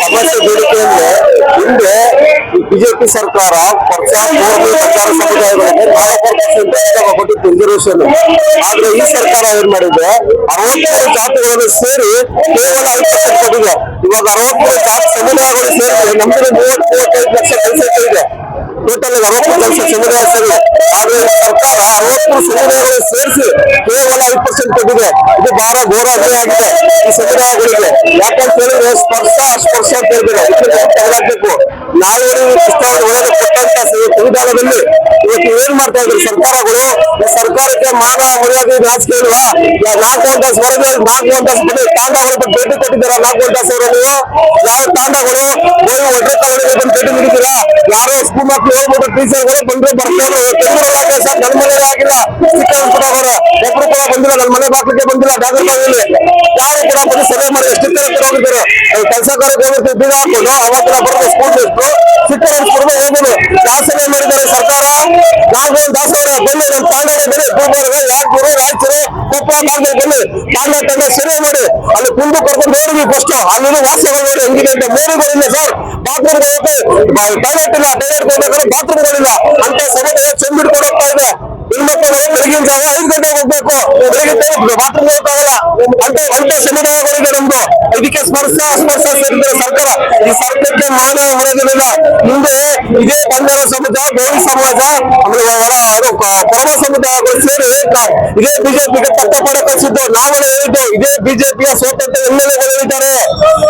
ಸಮಸ್ಯೆ ಬೇಡಿಕೆ ಅಂದ್ರೆ ಹಿಂದೆ ಬಿಜೆಪಿ ಸರ್ಕಾರ ಪಕ್ಷ ಪ್ರಚಾರ ಸಮುದಾಯಗಳಿಗೆ ಪರ್ಸೆಂಟ್ ಕೊಟ್ಟಿತ್ತು ಆದ್ರೆ ಈ ಸರ್ಕಾರ ಏನ್ ಮಾಡಿದೆ? ಅರವತ್ತೆರಡು ಜಾತಿಗಳನ್ನು ಸೇರಿ ಕೇವಲ ಐದು ಪರ್ಸೆಂಟ್ ಕೊಟ್ಟಿದೆ. ಇವಾಗ ಅರವತ್ತೆರಡು ಜಾತಿ ಸಮುದಾಯಗಳು ಸೇರಿ ನಮ್ಗೆ ಮೂವತ್ತು ಮೂವತ್ತೈದು ಲಕ್ಷ ಕೆಲಸ ಇದೆ. ಟೋಟಲ್ ಅರವತ್ತು ಲಕ್ಷ ಸಮುದಾಯ ಸರಿ ಆದ್ರೆ ಸರ್ಕಾರ ಅರವತ್ತು ಸಮುದಾಯಗಳು ಸೇರಿಸಿ ಕೇವಲ ಐದು ಪರ್ಸೆಂಟ್ ಕೊಟ್ಟಿದೆ. ಇದು ಬಹಳ ಘೋರಾಗ್ರಹ ಆಗಿದೆ ಈ ಸಮುದಾಯಗಳಿಗೆ. ಯಾಕಂತ ಹೇಳಿದ್ರೆ ಸ್ಪರ್ಶ ಸ್ಪರ್ಶ ಅಂತ ಹೇಳಿದ್ರೆ ನಾಲ್ವರು ಸಂವಿಧಾನದಲ್ಲಿ ಇವತ್ತು ಏನ್ ಮಾಡ್ತಾ ಇದ್ರು? ಸರ್ಕಾರಗಳು ಸರ್ಕಾರಕ್ಕೆ ಮಾನ ಮರ್ಯಾದೆ ನಾಚಿಕೆ ಇಲ್ವಾ? ನಾಲ್ಕು ಗಂಟೆ ವರದಿ ನಾಲ್ಕು ಗಂಟೆ ತಾಂಡಗಳ ಭೇಟಿ ಕೊಟ್ಟಿದ್ದೀರಾ? ನಾಲ್ಕು ಗಂಟೆ ನೀವು? ಯಾವ ತಾಂಡಗಳು? ಹೋಗಿ ಒಡ್ರೆ ಕಾಲೋನಿಗೆ ಬಂದು ಭೇಟಿ ನೀಡಿದ್ದೀರಾ? ಯಾರೋ ಸ್ಕೂಲ್ ಮಕ್ಕಳು ಹೋಗ್ಬಿಟ್ಟು ಟೀಚರ್ಗಳು ಬಂದ್ರೆ ಬರ್ತಾರೆ. ನನ್ನ ಮನೆ ಆಗಿಲ್ಲ. ಕೊಡೋರು. ಕೂಡ ಬಂದಿಲ್ಲ ನನ್ನ ಮನೆ ಬಾಗ್ಲಿಕ್ಕೆ ಬಂದಿಲ್ಲ ಜಾಗೃತವಾಗಿ ಯಾರು ಕೂಡ ಬಂದು ಸಭೆ ಮಾಡಿ ಅಂತ ಹೋಗಿದ್ದಾರೆ ಕೆಲಸ ಕಡೆ ಹೋಗಿರ್ತೀವಿ ಬೀಗ ಹಾಕೊಂಡು ಅವತ್ತಿನ ಬರೋದು ಸ್ಕೂಲ್ ಬಿಟ್ಟು ಸ್ಟಿಕ್ಕರ್ ಹಂಚ್ಕೊಂಡು ಹೋಗೋದು ಸಭೆ ಮಾಡಿದ್ದಾರೆ ಸರ್ಕಾರ? ನಾಲ್ಕು ದಾಸ್ ಅವರ, ಬನ್ನಿ ನಮ್ಮ ತಾಂಡಾಗೆ ಬನ್ನಿ ಗುಲ್ಬರ್ಗ ಯಾದಗಿರಿ ರಾಯಚೂರು, ಕೊಪ್ಪಳ ಭಾಗದಲ್ಲಿ ಬನ್ನಿ. ತಾಂಡ ತಂಡ ಸಭೆ ಮಾಡಿ, ಅಲ್ಲಿ ಕುಂದು ಕರ್ಕೊಂಡು ನೋಡಿದ್ವಿ ಫಸ್ಟ್ ಅಲ್ಲಿ ನೋಡಿ, ಹೆಂಗಿದೆ ಅಂತ ಸರ್ ಬಾತ್ರೂಮ್ ಟಾಯ್ಲೆಟ್ ಇಲ್ಲ ಟಾಯ್ಲೆಟ್ ಹೋಗ್ಬೇಕಾದ್ರೆ ಬಾತ್ರೂಮ್ಗಳಿಲ್ಲ ಅಂತ ಸಭೆ ಚೆಂಬಿಡ್ಕೊಂಡು ಹೋಗ್ತಾ ಇದೆ. ಹೆಣ್ಮಕ್ಳು ಬೆಳಗಿನ ಜಾವ. ಗಂಟೆಗೆ ಹೋಗ್ಬೇಕು. ಬೆಳಗಿನ ಬಾತ್ರೂಮ್ ಹೋಗಕ್ಕಾಗಲ್ಲ ಅಂತ ಅಂತ ಸಮುದಾಯಗಳಿಗೆ ನಮ್ದು. ಇದಕ್ಕೆ ಸ್ಪರ್ಶ ಸ್ಪರ್ಶ ಸೇರಿದ್ರೆ ಸರ್ಕಾರ ಈ ಸರ್ಕಾರಕ್ಕೆ ಮಾನವ ಮರ್ಯಾದೆಗಳಿಲ್ಲ ಮುಂದೆ ಇದೇ ಬಂಗಾಳ ಸಮಾಜ ಗೌರಿ ಸಮಾಜ ಆಮೇಲೆ ಒಳ ಅದು ಕ- ಕೊರವ ಸಮುದಾಯಗಳು ಸೇರಿ ಕ- ಇದೇ ಬಿಜೆಪಿಗೆ ತಕ್ಕ ಪಾಠ ಕಲಿಸಿದ್ದು ನಾವೆಲ್ಲ ಹೇಳಿದ್ದು ಇದೇ ಬಿಜೆಪಿಯ ಸ್ವತಂತ್ರ ಎಂ ಎಲ್ ಎಗಳು ಹೇಳಿದ್ದಾರೆ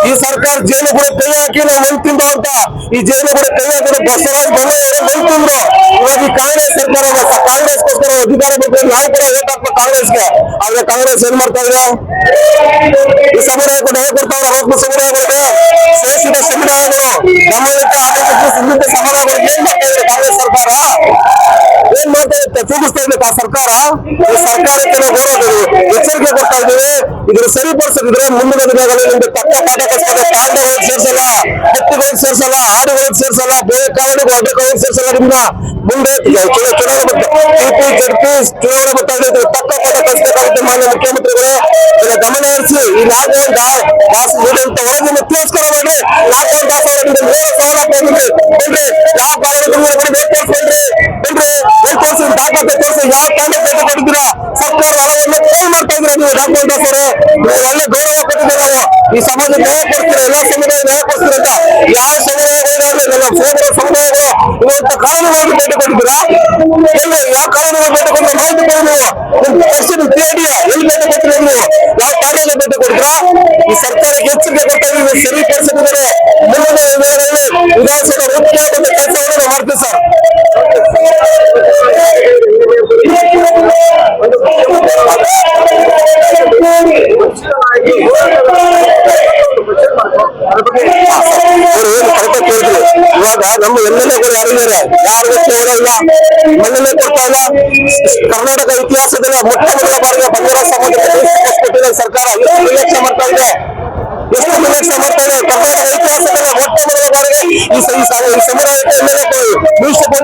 ಈ ಸರ್ಕಾರ ಜೇನು ಕೂಡ ಕೈ ಹಾಕಿ ನಾವು ಮಣ್ಣು ತಿಂದು ಅಂತ. ಈ ಜೇನು ಕೂಡ ಕೈ ಹಾಕಿದ್ರೆ ಬಸವರಾಜ್ ಬೊಮ್ಮಾಯಿ ಮಣ್ಣು ತಿಂದ್ರು. ಇವಾಗ ಈ ಕಾಂಗ್ರೆಸ್ ಸರ್ಕಾರ ಮತ್ತೆ ಕಾಂಗ್ರೆಸ್ಗೋಸ್ಕರ ಅಧಿಕಾರ ಬೇಕು ನಾವು ಕೂಡ ಓಟ್ ಹಾಕ್ಬೇಕು ಕಾಂಗ್ರೆಸ್ಗೆ. ಆದ್ರೆ ಕಾಂಗ್ರೆಸ್ ಏನ್ ಮಾಡ್ತಾ ಇದೆ? ಈ ಸಮುದಾಯ ಕೂಡ ಹೇಗೆ ಕೊಡ್ತಾವ್ರೆ ಅರವತ್ತು ಸಮುದಾಯಗಳಿಗೆ. ಶೇಷಿತ ಸಮುದಾಯಗಳು ನಮ್ಮಲ್ಲಿದ್ದ ಆಡಳಿತ ಸಿದ್ಧ ಸಮುದಾಯಗಳಿಗೆ ಏನ್ ಮಾಡ್ತಾ ಇದೆ ಕಾಂಗ್ರೆಸ್ ಸರ್ಕಾರ ಇರುತ್ತೆ ತೂಗಿಸ್ತಾ ಇದೆ ಆ ಸರ್ಕಾರ ಸರ್ಕಾರಕ್ಕೆ ನಾವು ಗೌರವ ಎಚ್ಚರಿಕೆ ಕೊಡ್ತಾ ಇದ್ದೀವಿ. ಇದ್ರ ಸರಿಪಡಿಸಿದ್ರೆ ಮುಂದಿನ ದಿನಗಳಲ್ಲಿ ನಿಮ್ಗೆ ತಕ್ಕ ಪಾಠ ಕಲಿಸ್ತಾರೆ ತಾಂಡಗಳಿಗೆ ಸೇರ್ಸಲ್ಲ ಸೇರಿಸಲ್ಲ ಸೇರ್ಸಲ್ಲ ಆಡುಗಳಿಗೆ ಸೇರಿಸಲ್ಲ, ಬೇರೆ ಕಾರಣಕ್ಕೆ ಒಡ್ಡಗಳಿಗೆ ಸೇರಿಸಲ್ಲ ನಿಮ್ಮ ಮುಂದೆ ಚುನಾವಣೆ ಟಿಪಿ ಜಡ್ಪಿ ಚುನಾವಣೆ ಬರ್ತಾ ಇದೆ ತಕ್ಕ ಪಾಠ ಕಲಿಸಬೇಕಾಗುತ್ತೆ ಮಾನ್ಯ ಮುಖ್ಯಮಂತ್ರಿಗಳೇ ಇದನ್ನ ಗಮನ ಹರಿಸಿ, ಈ ನಾಲ್ಕು ದಾಸ್ ನೀಡುವಂತ ಹೋಗಿ ತಿರಸ್ಕಾರ ಮಾಡಿ ನಾಗೇಂದ್ರ ದಾಸ್ ನೇರ ಸವಾಲ ಕೊಡ್ರಿ ಬನ್ರಿ ಯಾವ ಕಾರಣಕ್ಕೂ ನೀವು ಕೊಟ್ಟಿದ್ದೀರಾ ಸರ್ಕಾರ ಹಣವನ್ನು ಮಾಡ್ತಾ ಇದ್ದೀರಾ ನೀವು ಡಾಕ್ಟರ್ ಸರ್ ಗೌರವ ಈ ಸಮಾಜ ನ್ಯಾಯ ಕೊಡ್ತೀರಾ ಎಲ್ಲಾ ಸಮುದಾಯ ನ್ಯಾಯ ಕೊಡ್ತೀರಾ ಅಂತ ಯಾವ ಸಮುದಾಯಗಳಿಗಾಗಲಿ ನನ್ನ ಸೋದರ ಸಮುದಾಯಗಳು ಇವತ್ತು ಭೇಟಿ ಯಾವ ಕಾನೂನುಗಳಿಗೆ ಭೇಟಿ ಮಾಹಿತಿ ಕೊಡೋದು ತಕ್ಷಣ ಪಿಐಡಿಯ ಎಲ್ಲಿ ಭೇಟಿ ನೀವು ಯಾವ ಠಾಣೆಗೆ ಭೇಟಿ ಕೊಟ್ಟಿದ್ರಾ ಈ ಸರ್ಕಾರಕ್ಕೆ ಎಚ್ಚರಿಕೆ ಕೊಟ್ಟಾಗ ಸರಿಪಡಿಸಿದ್ದಾರೆ ಮುಂದಿನ ವಿಧಾನಸಭೆ ಮುಖ್ಯವಾದ ಮಾಡ್ತೀವಿ ಸರ್. ಇವಾಗ ನಮ್ಮ ಎಂ ಎಲ್ ಎಗಳು ಯಾರಿದ್ದಾರೆ ಯಾರು ಇಲ್ಲ ಮನೆಯಲ್ಲೇ ಕೊಡ್ತಾ ಇಲ್ಲ ಕರ್ನಾಟಕ ಇತಿಹಾಸದಲ್ಲಿ ಮೊಟ್ಟ ಮೊದಲ ಬಾರಿಗೆ ಬಂಗಾರ ಸಮಾಜಕ್ಕೆ ಸರ್ಕಾರ. ಎಷ್ಟು ನಿರ್ಲಕ್ಷ್ಯ ಮಾಡ್ತಾ ಇದೆ? ಎಷ್ಟು ನಿರ್ಲಕ್ಷ್ಯ ಮಾಡ್ತಾ ಇದೆ? ಕರ್ನಾಟಕ ಇತಿಹಾಸದಲ್ಲಿ ಮೊಟ್ಟ ಮೊದಲ ಬಾರಿಗೆ ಈ ಸಮುದಾಯಕ್ಕೆ ಎಂ ಎಲ್ ಎ ಕೊಂಡು.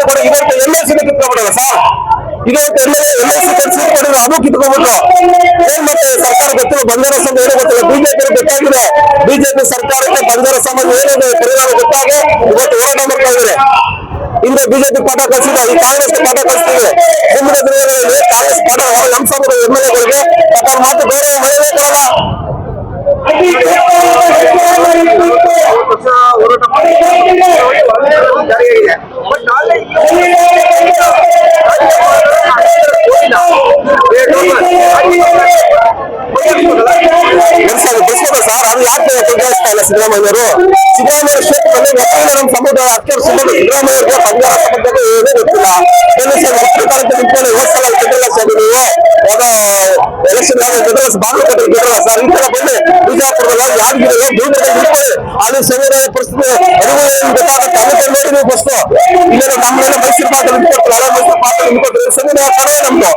ಕೊಡಿ. ಇವತ್ತು ಎಂ ಎಲ್ ಸಿ ಸರ್? ಇವತ್ತು ಎಂ ಎಲ್ ಎಂ ಸಿ ಕೊಡಿದ್ರು ಅದು ಕಿತ್ಕೊಂಡ್ಬಿಟ್ರು ಏನ್ ಮತ್ತೆ ಸರ್ಕಾರ ಗೊತ್ತಿಲ್ಲ ಸಂಘ ಏನೋ ಗೊತ್ತಿಲ್ಲ. ಬಿಜೆಪಿ ಗೊತ್ತಾಗಿದೆ. ಬಿಜೆಪಿ ಸರ್ಕಾರಕ್ಕೆ ಬಂಧನ ಸಮಾಜ ಏನಿದೆ ಪರಿಹಾರ ಗೊತ್ತಾಗಿ ಇವತ್ತು ಹೋರಾಟ ಮಾಡ್ತಾ ಇದ್ದಾರೆ. ಹಿಂದೆ ಬಿಜೆಪಿ ಪಾಠ ಕಲಿಸಿದೆ, ಈ ಕಾಂಗ್ರೆಸ್ ಪಾಠ ಕಲಿಸ್ತಿದೆ ಮುಂದಿನ ದಿನಗಳಲ್ಲಿ ಕಾಂಗ್ರೆಸ್ ಪಾಠ ನಮ್ಮ ಸಂಘದ ಎಂ ಎಲ್ ಎಗಳಿಗೆ ತಮ್ಮ ಮಾತು ಬೇರೆ ಪಕ್ಷ ಹೋರಾಟ ಮಾಡಿ ಜಾರಿಯಾಗಿದೆ ಬಟ್ ನಾಳೆ ಬಿಡಿಸೋದು ಬಿಡಿಸ್ಬೇಕು ಸರ್ ಅದು ಯಾಕೆ ಕುಗ್ಗಿಸ್ತಾ ಇಲ್ಲ ಸಿದ್ದರಾಮಯ್ಯರು ಸಿದ್ದರಾಮಯ್ಯ ಕ್ಷೇತ್ರದಲ್ಲಿ ನಮ್ಮ ಸಮುದಾಯ ಹತ್ತು ವರ್ಷ ಸಿದ್ದರಾಮಯ್ಯವ್ರಿಗೆ ಬಂಗಾರ ಸಮುದಾಯ ಏನೂ ಗೊತ್ತಿಲ್ಲ. ಏನು ಸರ್ ಕಾರ್ಯಕ್ರಮ ನಿಂತ್ಕೊಂಡು ಹೋದ್ ಸಲ ಗೆದ್ದಲ್ಲ ಸರ್ ನೀವು. ಯಾವುದೋ ಎಲೆಕ್ಷನ್ ಗೆದ್ದಲ್ಲ ಬಾಗಲಕೋಟೆ ಗೆದ್ದಲ್ಲ ಸರ್ ಈ ತರ ಬಂದು ಬಿಜಾಪುರದಾಗ ಯಾದಗಿರಿಗ ಬೀದರ್ಗ ನಿಂತ್ಕೊಳ್ಳಿ. ಅಲ್ಲಿ ಸಮುದಾಯ ಪರಿಸ್ಥಿತಿ ಅರಿವು ಏನು ಗೊತ್ತಾಗುತ್ತೆ. ನೋಡಿ ನೀವು ಫಸ್ಟ್ ಇಲ್ಲ ನಮ್ಮ ಹಳೆ ಮೈಸೂರು ಸಮುದಾಯ ಕಡೆ ನಮ್ದು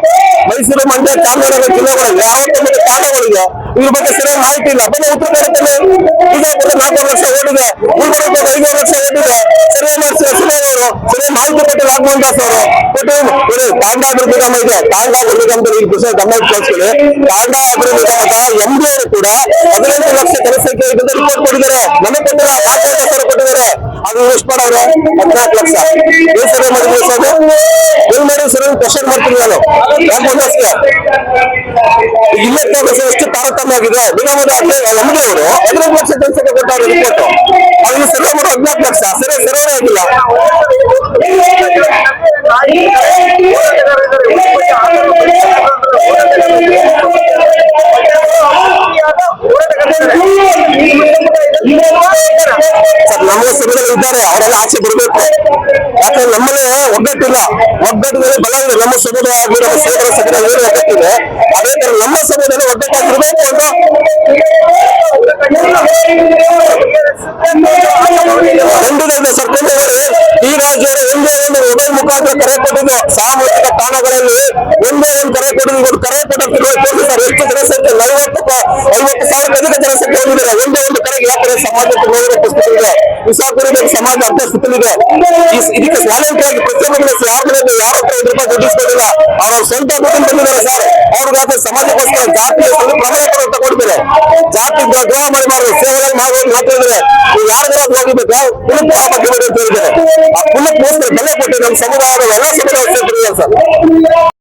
ಮೈಸೂರು ಮಂಡ್ಯ ಚಾಮರಾಜನಗರ ಯಾವತ್ತೂ ಮತ್ತೆ ತಾಂಡಗಳಿಗೆ ಇದ್ರ ಬಗ್ಗೆ ಸರಿಯಾಗಿ ಮಾಹಿತಿ ಇಲ್ಲ ಬನ್ನಿ ಉತ್ತರ ಕನ್ನಡದಲ್ಲಿ ಬಿಜಾಪುರ ನಾಲ್ಕು ವರ್ಷ ಓಡಿದೆ ಗುಲ್ಬರ್ಗ ಐದು ಲಕ್ಷ ಓಡಿದೆ ಸರಿಯಾಗಿ ಮಾಡಿಸಿದ ಅವರು ಸರಿ ಮಾಹಿತಿ ಕೊಟ್ಟಿಲ್ಲ ದಾಸ್ ಅವರು ಕೊಟ್ಟು ತಾಂಡಾ ಅಭಿವೃದ್ಧಿ ಇದೆ ತಾಂಡಾ ಅಭಿವೃದ್ಧಿ ನಿಗಮದಲ್ಲಿ ಈ ವಿಷಯ ಗಮನ ಕಳಿಸ್ಕೊಳ್ಳಿ ಅಭಿವೃದ್ಧಿ ನಿಗಮದ ಎಂ ಡಿ ಅವರು ಕೂಡ ಹದಿನೆಂಟು ಲಕ್ಷ ಇದೆ ರಿಪೋರ್ಟ್ ಕೊಟ್ಟಿದ್ದಾರೆ ನನಗೆ ಕೊಟ್ಟಿಲ್ಲ ಯಾಕೆ ಕೊಟ್ಟಿದ್ದಾರೆ ಅದು ಎಷ್ಟು ಮಾಡೋರು ಹದಿನಾಲ್ಕು ಲಕ್ಷ ಏನ್ ಸರಿ ಮಾಡಿದ್ವಿ ಸರ್. ಮಾಡಿದ್ವಿ ಸರ್ ಕ್ವಶನ್ ಮಾಡ್ತೀನಿ ನಾನು ಯಾಕೆ ಮುಂದಾಸ್ಗೆ ಇಲ್ಲಕ್ಕೆ ಅವಕಾಶ ಎಷ್ಟು ತಾರತಮ್ಯ ಆಗಿದೆ ನಿಗಮದ ನಮಗೆ ಅವರು. ಹದಿನೈದು ಲಕ್ಷ ಜನಸಂಖ್ಯೆ ಕೊಟ್ಟಾರೆ ರಿಪೋರ್ಟ್ ಅದನ್ನು ಸರ್ವೆ ಮಾಡೋ ಹದಿನಾಲ್ಕು ಲಕ್ಷ. ಸರಿ ಸರ್ವೆ ಆಗಿಲ್ಲ. ಸರ್, ನಮ್ಮ ಸಭೆಗಳು ಇದ್ದಾರೆ, ಅವರೆಲ್ಲ ಆಚೆ ಬರಬೇಕು. ಯಾಕಂದ್ರೆ ನಮ್ಮಲ್ಲಿ ಒಗ್ಗಟ್ಟಿಲ್ಲ ಒಗ್ಗಟ್ಟಿನಲ್ಲಿ ಬಲ ಇದೆ ನಮ್ಮ ಸಮುದಾಯ ಆಗಲಿ ನಮ್ಮ ಸೋದರ ಸಭೆ ಏನು ಒಗ್ಗಟ್ಟಿದೆ ಅದೇ ತರ ನಮ್ಮ ಸಮುದಾಯದಲ್ಲಿ ಒಗ್ಗಟ್ಟಾಗಿರ್ಬೇಕು ಅಂತ ಖಂಡಿತ ಸರ್ ಕೊಂಡವರು ಈ ರಾಜ್ಯದ ಒಂದೇ ಒಂದು ಮೊಬೈಲ್ ಮುಖಾಂತರ ಕರೆ ಕೊಟ್ಟಿದ್ದು ಸಾಮೂಹಿಕ ತಾಣಗಳಲ್ಲಿ ಒಂದೇ ಒಂದು ಕರೆ ಕೊಟ್ಟಿದ್ದು ಇವರು ಕರೆ ಕೊಟ್ಟಂತ ತೋರಿಸಿ ಸರ್ ಎಷ್ಟು ಜನಸಂಖ್ಯೆ ನಲವತ್ತು ಪ- ಐವತ್ತು ಸಾವಿರ ಅಧಿಕ ಜನಸಂಖ್ಯೆ ಹೊಂದಿದ್ದಾರೆ ಒಂದೇ ಒಂದು ಕರೆಗೆ ಯಾವ ಕಡೆ ಸಮಾಜಕ್ಕೆ ನೋಡಿರೋ ಪರಿಸ್ಥಿತಿ ಇದೆ ವಿಸಾಪುರದಲ್ಲಿ ಸಮಾಜ ಅಂತ ಸುತ್ತಲಿದೆ. ಇದಕ್ಕೆ ಸ್ವಾಲಂಬಿಯಾಗಿ ಪ್ರತಿಯೊಬ್ಬರು ಯಾರ ಯಾರ ಹತ್ರ ಐದು ರೂಪಾಯಿ ದುಡ್ಡಿಸ್ಕೊಂಡಿಲ್ಲ ಅವ್ರ ಸ್ವಂತ ದುಡ್ಡು ಬಂದಿದ್ದಾರೆ ಸರ್. ಅವ್ರಿಗಾದ್ರೆ ಸಮಾಜಕ್ಕೋಸ್ಕರ ಜಾತಿ ಹೆಸರಲ್ಲಿ ಪ್ರಮಾಣ ಪತ್ರ ತಗೊಂಡಿದ್ದಾರೆ ಜಾತಿ ದ್ರೋಹ ಮಾಡಿ ಮಾಡಬಾರ್ದು ಸೇವೆ ಮಾಡುವಂತ ಮಾತಾಡಿದ್ರೆ ನೀವು ಯಾರಿಗಾರ ಹೋಗಿಬೇಕಾ ಕುಲಕ್ಕೆ ಆ ಬಗ್ಗೆ ಅಂತ ಹೇಳಿದ್ದಾರೆ. ಆ ಕುಲಕ್ಕೋಸ್ಕರ ಬೆಲೆ ಕೊಟ್ಟು ನಮ್ಮ ಸಮುದಾಯದ ಎಲ್ಲ ಸಮುದಾಯ ಸರ್.